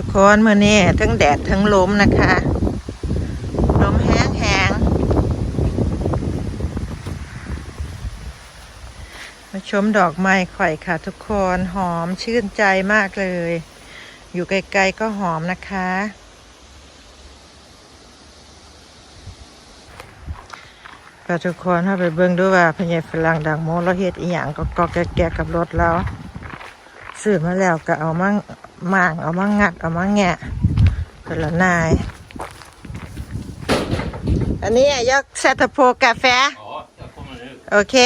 ทุกคนเมื่อนี้ทั้งแดดทั้งลมนะคะลมแห้งแห้งมาชมดอกไม้ข่อยค่ะ ทุกคนหอมชื่นใจมากเลย อยู่ไกลๆก็หอมนะคะ ก็ทุกคนถ้าไปเบิ่งดูว่าพญายฝรั่งดังโมเราเฮ็ดอีหยังก็ก็แกะๆกับรถแล้วซื้อมาแล้วก็เอามา หมางเอามางัดเอามาแงะแต่ละนาย อันนี้ยกเซตโพกาแฟ Ja, jag kommer nu. โอเค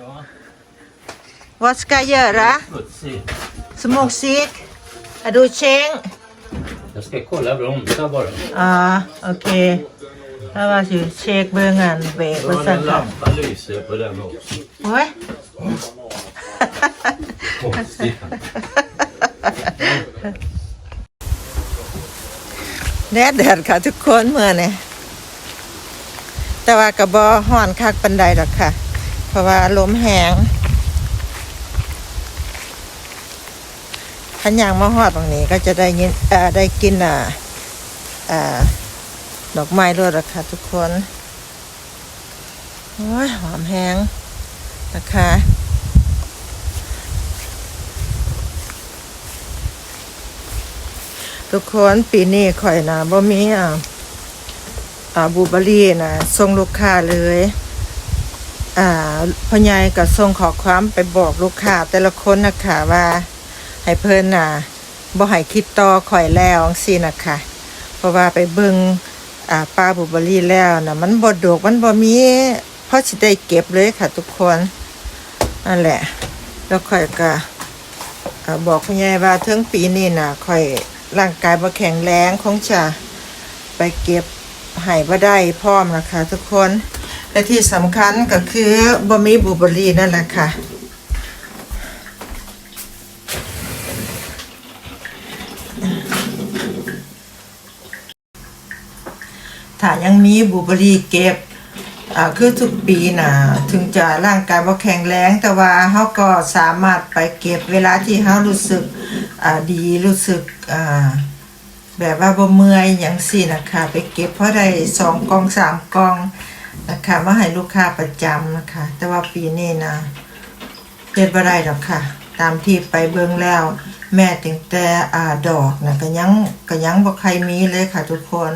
Ja, วอสกาเยอะระ smutsigt. สมกซิกอะดูเชง Jag ska kolla bromsar bara. อ่าโอเคถ้าว่าสิเช็คเบิ่งอันเบรก Det ว่า var สั่น en ค่ะ lampa lyser på den också. โอ้ย Konstigt. แดดแดดค่ะทุกคนเมื่อนี่แต่ว่ากระบอห่อนคักปันไดหรอกค่ะ เพราะว่าลมแหงขันยางมาหอดตรงนี้ก็จะได้ยินเออได้กินอ่าอ่าดอกไม้ด้วยละค่ะทุกคน โอ้ยหอมแห้งนะคะ ทุกคนปีนี้ข่อยนะบ่มีอ่าอ่าบูเบอรี่นะส่งลูกค้าเลย อ่าพ่อใหญ่ก็ส่งขอความไปบอกลูกค้าแต่ละคนนะคะว่า ให้เพิ่นน่ะบ่ให้คิดต่อข่อยแล้วจังซี่นะคะเพราะว่าไปเบิ่งอ่าปลาบูเบอรี่แล้วนะมันบ่ดกมันบ่มีเพราะสิได้เก็บเลยค่ะทุกคนนั่นแหละ แล้วข่อยก็บอกคุณยายว่าถึงปีนี้น่ะค่อย ร่างกายบ่แข็งแรงคงจะไปเก็บให้บ่ได้พร้อมนะคะทุกคนและที่สำคัญก็คือบ่มีบลูเบอรี่นั่นแหละค่ะถ้ายังมีบลูเบอรี่เก็บคือทุกปีนะถึงจะร่างกายว่าแข็งแรง แต่ว่าเขาก็สามารถไปเก็บเวลาที่เขารู้สึก ดีรู้สึกแบบว่าบ่เมื่อยอย่างสี่นะคะ ไปเก็บเพราะได้สองกองสามกองนะคะมาให้ลูกค้าประจำนะคะ แต่ว่าปีนี้นะเฮ็ดบ่ได้หรอกค่ะ ตามที่ไปเบิ่งแล้ว แม่ตั้งแต่อ่าดอกนะก็ยังก็ยังบ่ใครมีเลยค่ะทุกคน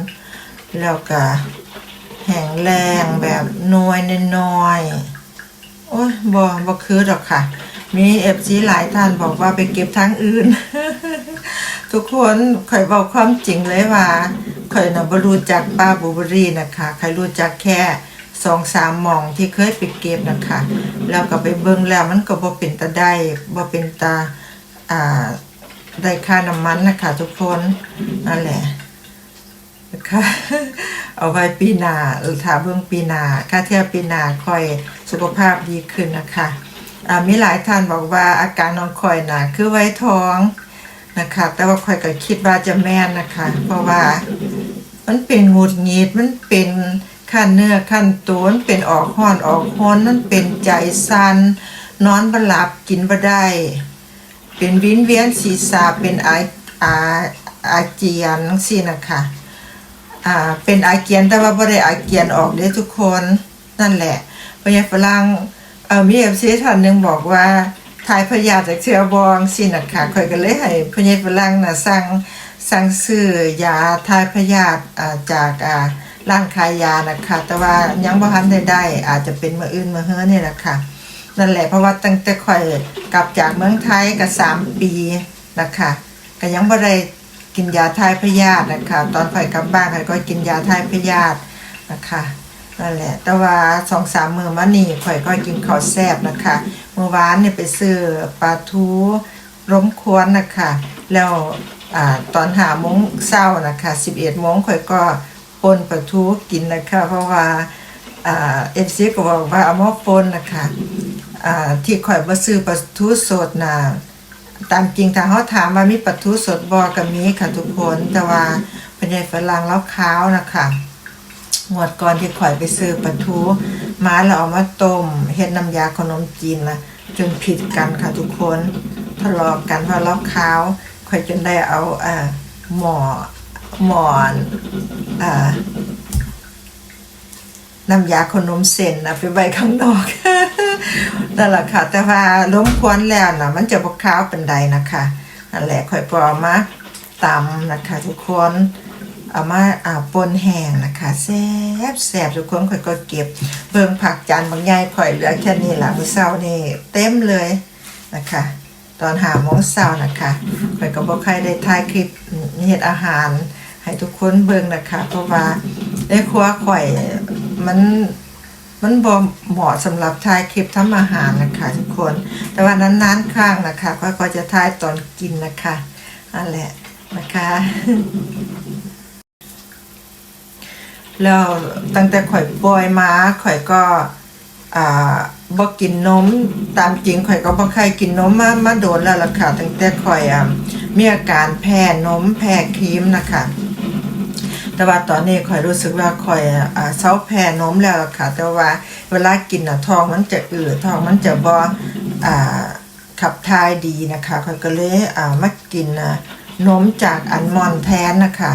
แล้วก็แห้งแรงแบบน้อยน้อยโอ้ยบ่บ่คือดอกค่ะ มีเอฟซีหลายท่านบอกว่าไปเก็บทางอื่น ทุกคนข่อยบอกความจริงเลยว่าข่อยน่ะบรู้จักป้าบูเบอรี่นะคะข่อยรู้จักแค่สองสามมองที่เคยไปเก็บนะคะ แล้วก็ไปเบิ่งแล้วมันก็บ่เป็นตาได้บ่เป็นตาอ่าได้ค่าน้ำมันนะคะทุกคนนั่นแหละค่ะเอาไว้ปีหนาเออถ้าเบิ่งปีหนาค่าเที่ยบปีหนาค่อยสุขภาพดีขึ้นนะคะ มีหลายท่านบอกว่าอาการน้องคอยน่ะคือไว้ท้องนะคะ แต่ว่าคอยก็คิดว่าจะแม่นนะคะ เพราะว่า มันเป็นงุดงิดมันเป็นขั้นเนื้อขั้นตัวมันเป็นออกห้อนออกฮ้อนมันเป็นใจสันนอนบ่หลับกินบ่ได้ เป็นวินเวียนศีรษะเป็นอาอาอาเจียนจังซี่นะคะอ่าเป็นอาเกียนแต่ว่าบ่ได้อาเกียนออกเด้ทุกคนนั่นแหละพญาฝรั่ง เอ่อมีเอฟซีท่านหนึ่งบอกว่าทายพยาธิจากเชื้อบองสินะคะข่อยก็เลยให้พญาฝรั่งน่ะสั่งสั่งซื้อยาทายพยาธิจากอ่าร้านขายยานะคะ แต่ว่ายังบ่ทันได้ได้อาจจะเป็นมืออื่นมือเฮือนี่แหละค่ะนั่นแหละเพราะว่าตั้งแต่ข่อยกลับจากเมืองไทยก็สามปีนะคะก็ยังบ่ได้กินยาทายพยาธินะคะ ตอนข่อยกลับบ้านข่อยก็กินยาทายพยาธินะคะ นั่นแหละ แต่ว่าสองสามมือมานี่ข่อยก็กินข้าวแซ่บนะคะ เมื่อวานเนี่ยไปซื้อปลาทูล้มควนนะคะ แล้วอตอนหาโมงเช้านะคะสิบเอ็ดโมงข่อยก็ปนปลาทูกินนะคะ เพราะว่าเอฟซีก็บอกว่าเอามาปนนะคะที่ข่อยบ่ซื้อปลาทูสดน่ะตามจริงถ้าเขาถามว่ามีปลาทูสดบ่ก็มีค่ะทุกคน แต่ว่าเป็นใหญ่ฝรั่งแล้วขาวนะคะ งวดก่อนที่ข่อยไปซื้อปลาทูมาแล้วเอามาต้มเฮ็ดน้ำยาขนมจีนนะจนผิดกันค่ะทุกคนทะเลาะกันเพราะแล้วขาวข่อยจนได้เอาอ่าหมอหมอนอ่าน้ำยาขนมเส้นนะไปไว้ข้างนอกนั่นแหละค่ะ แต่ว่าล้มควนแล้วนะมันจะบกขาวเป็นใดนะคะนั่นแหละข่อยปอมาตำนะคะ ทุกคน เอามาอ่าปนแห้งนะคะแซ่บแซ่บทุกคนข่อยก็เก็บ เบิ่งผักจานบางใหญ่ข่อยเหลือแค่นี้ล่ะมื้อเช้านี่เต็มเลยนะคะ ตอนหาโมงเช้านะคะข่อยก็บ่ใครได้ถ่ายคลิปเฮ็ดอาหาร ให้ทุกคนเบิ่งนะคะ เพราะว่าในครัวข่อยมันมันบ่เหมาะสำหรับถ่ายคลิปทำอาหารนะคะทุกคน แต่ว่านานๆครั้งนะคะก็ก็จะถ่ายตอนกินนะคะนั่นแหละนะคะ แล้วตั้งแต่ข่อยปล่อยมาข่อยก็อ่าบ่กินนมตามจริงข่อยก็บ่เคยกินนมมามาโดนแล้วล่ะค่ะตั้งแต่ข่อยอะมีอาการแพ้นมแพ้ครีมนะคะแต่ว่าตอนนี้ข่อยรู้สึกว่าข่อยอ่าเซาแพ้นมแล้วล่ะค่ะ แต่ว่าเวลากินน่ะท้องมันจะอืดท้องมันจะบ่อ่าขับถ่ายดีนะคะข่อยก็เลยอ่ามากินอะนมจากอัลมอนด์แทนนะคะ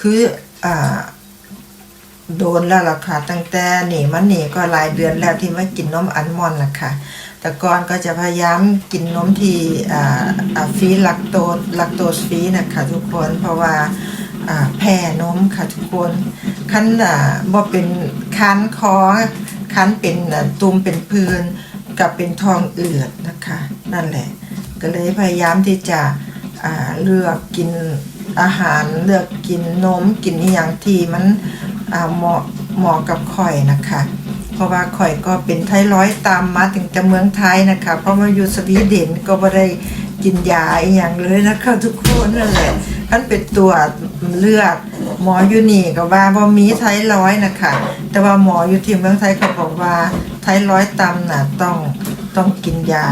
คืออ่า โดนแล้วล่ะค่ะ ตั้งแต่หนีมันหนีก็หลายเดือนแล้วที่ไมากินนมอัลมอนด์ล่ะค่ะ แต่ก่อนก็จะพยายามกินนมที่ฟีลักโตสลักโตสฟีนะคะทุกคนเพราะว่าแพ้นมค่ะทุกคนคันอ่าบ่เป็นคันคอคันเป็นตุ่มเป็นพื้นกับเป็นทองเอืดนะคะ นั่นแหละ ก็เลยพยายามที่จะเลือกกินอาหารเลือกกินนมกินอย่างที่มัน เหมาะเหมาะกับข่อยนะคะ เพราะว่าข่อยก็เป็นไทรอยตามมาถึงแต่เมืองไทยนะคะ เพราะมาอยู่สวีเดนก็บ่ได้กินยาอย่างเลยนะคะทุกคนนั่นแหละท่านเป็นตัวจเลือดหมออยู่นี่ก็ว่าบ่มีไทรอยนะคะ แต่ว่าหมออยู่ที่เมืองไทยเขาบอกว่าไทรอยตามน่ะต้องต้องกินยา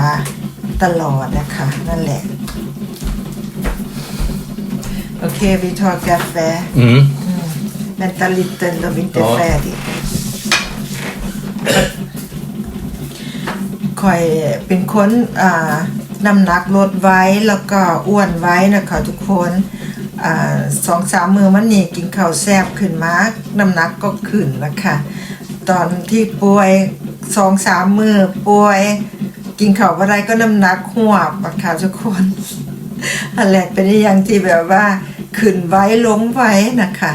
ตลอดนะคะ นั่นแหละ โอเค vi tar kaffe Mm. Vänta lite då vi inte är Ja. färdiga คอยเป็นคนอ่าน้ำหนักลดไว้แล้วก็อ้วนไว้นะคะทุกคนอ่าสองสามมือมันนี่กินข้าวแซ่บขึ้นมาน้ำหนักก็ขึ้นนะคะตอนที่ป่วยสองสามมือป่วย กินข้าวอะไรก็น้ำหนักหวบนะคะทุกคนอันแรกเป็นอย่างที่แบบว่าขึ้นไว้ลงไว้นะคะ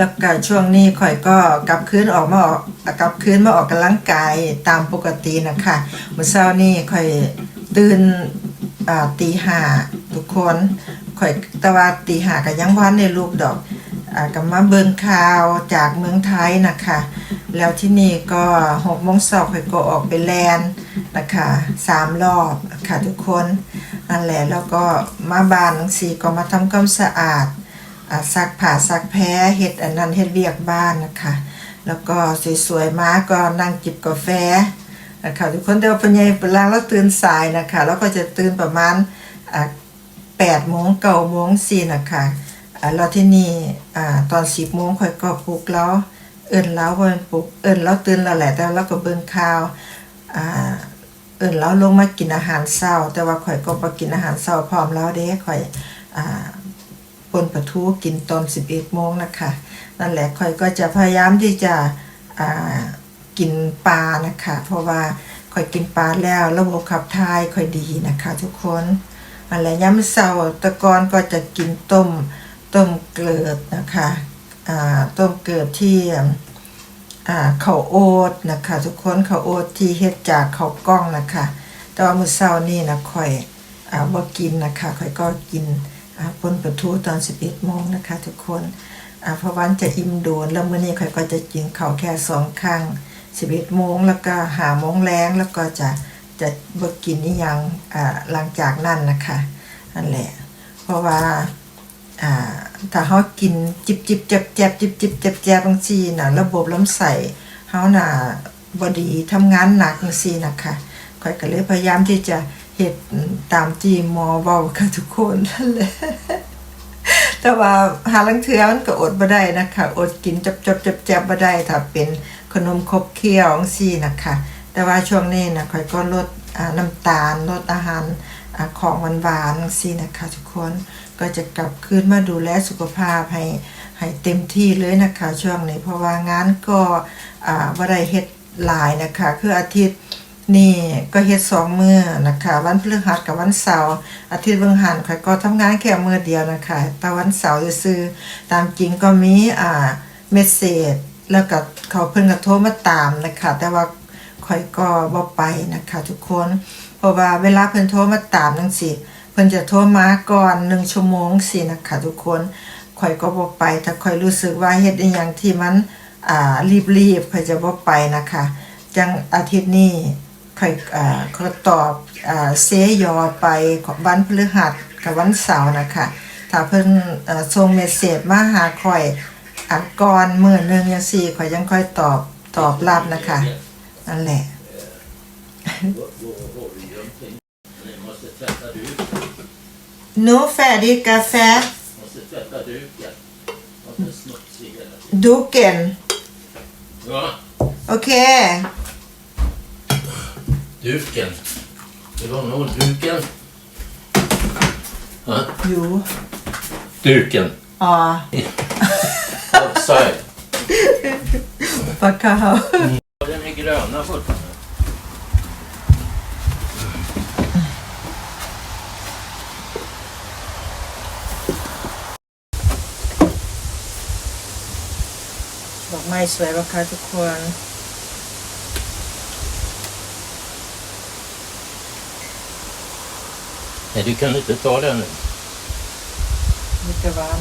แล้วก็ช่วงนี้ข่อยก็กลับคืนออกมาออกกลับคืนมาออกกำลังกายตามปกตินะคะเมื่อเช้านี้ข่อยตื่นตีห้าทุกคนข่อยตะว่าตีห้าก็ยังวันในลูกดอกอ่าก็มาเบิงข่าวจากเมืองไทยนะคะ แล้วที่นี่ก็หกโมงสองข่อยก็ออกไปแลนนะคะสามรอบค่ะทุกคนนั่นแหละแล้วก็มาบ้านหนังสี่ก็มาทำความสะอาด ซักผ้าซักแพ้เฮ็ดอันนั้นเฮ็ดเวียกบ้านนะคะ แล้วก็สวยๆมาก็นั่งจิบกาแฟนะคะทุกคนแต่ว่าปัญญาเวลาเราตื่นสายนะคะเราก็จะตื่นประมาณอ่าแปดโมงเก้าโมงสี่นะคะอ่าเราที่นี่อ่าตอนสิบโมงค่อยก็ปลุกแล้วเอิ้นแล้วว่าปลุกเอิ้นแล้วตื่นแล้วแหละแต่เราก็เบิ่งข่าวอ่าเอิ้นแล้วลงมากินอาหารเช้า แต่ว่าข่อยก็บ่กินอาหารเช้าพร้อมแล้วเด้ข่อยอ่า ปนปลาทูกินตอน 11โมงนะคะ นั่นแหละค่อยก็จะพยายามที่จะกินปลานะคะ เพราะว่าค่อยกินปลาแล้วระบบขับถ่ายค่อยดีนะคะ ทุกคนนั่นแหละย้ำเสาร์แตะกอนก็จะกินต้มต้มเกลือนะคะต้มเกลือที่ข้าวโอ๊ตนะคะทุกคนข้าวโอ๊ตที่เฮ็ดจากข้าวกล้องนะคะ แต่ว่ามื้อเช้านี่นะค่อยอ่าบ่กินนะคะค่อยก็กิน อ่าปนประทูตอน 11โมงนะคะทุกคนอาเพราะวันจะอิ่มโดนแล้วเมื้อนี้ข่อยก็จะกินข้าวแค่สองครั้ง11โมงแล้วก็หาโมงแรงแล้วก็จะจะบกินอีหยังอาหลังจากนั้นนะคะนั่นแหละ เพราะว่าอาถ้าเฮากินจิบจิบแจบแจบจิบจิบแจบแจบบางซี่น่ะระบบลำไส้เฮาน่ะบ่ดีทำงานหนักจังซี่นะคะข่อยก็เลยพยายามที่จะ เฮ็ดตามที่หมอเว้าค่ะทุกคนนั่นแหละแต่ว่าหาลังเทือมันก็อดบ่ได้นะคะ อดกินจับจับจับจับบ่ได้ถ้าเป็นขนมครบเคี้ยวซี่นะคะ แต่ว่าช่วงนี้นะข่อยก็ลดน้ำตาลลดอาหารอของหวานๆสินะคะทุกคนก็จะกลับคืนมาดูแลสุขภาพให้ให้เต็มที่เลยนะคะ ช่วงนี้เพราะว่างานก็อ่าบ่ได้เฮ็ดหลายนะคะ คืออาทิตย์ นี่ก็เฮ็ดสองมือนะคะ วันพฤหัสกับวันเสาร์อาทิตย์เบิ่งหันข่อยก็ทำงานแค่มือเดียวนะคะแต่วันเสาร์ซื่อตามจริงก็มีอ่าเมสเซจแล้วก็เขาเพิ่นก็โทรมาตามนะคะ แต่ว่าข่อยก็บ่ไปนะคะ ทุกคนเพราะว่าเวลาเพิ่นโทรมาตามจังซี่เพิ่นจะโทรมาก่อนหนึ่งชั่วโมงสินะคะทุกคนข่อยก็บ่ไปถ้าข่อยรู้สึกว่าเฮ็ดอีหยังที่มันอ่ารีบๆข่อยจะบ่ไปนะคะ จังอาทิตย์นี้ ข่อยอ่าขอตอบอ่าเซยอไปของวันพฤหัสกับวันเสาร์นะคะถ้าเพิ่นเอ่อส่งเมสเสจมาหาข่อยอะก่อนมื้อหนึงจังซี่ข่อยยังค่อยตอบตอบรับนะคะนั่นแหละ måste tvätta duken. หนูแฟดิกาแฟ Måste tvätta duken. Måste smutsig hela tiden. ดูเก่น Ja, โอเค duken. Det var nog duken. Ja, อยู่ duken. อ๋อ Outside. ปากกา Den är gröna fortfarande. ดอกไม้สวยปะคะทุกคน Nej, du kan inte ta den nu. มิตรวาน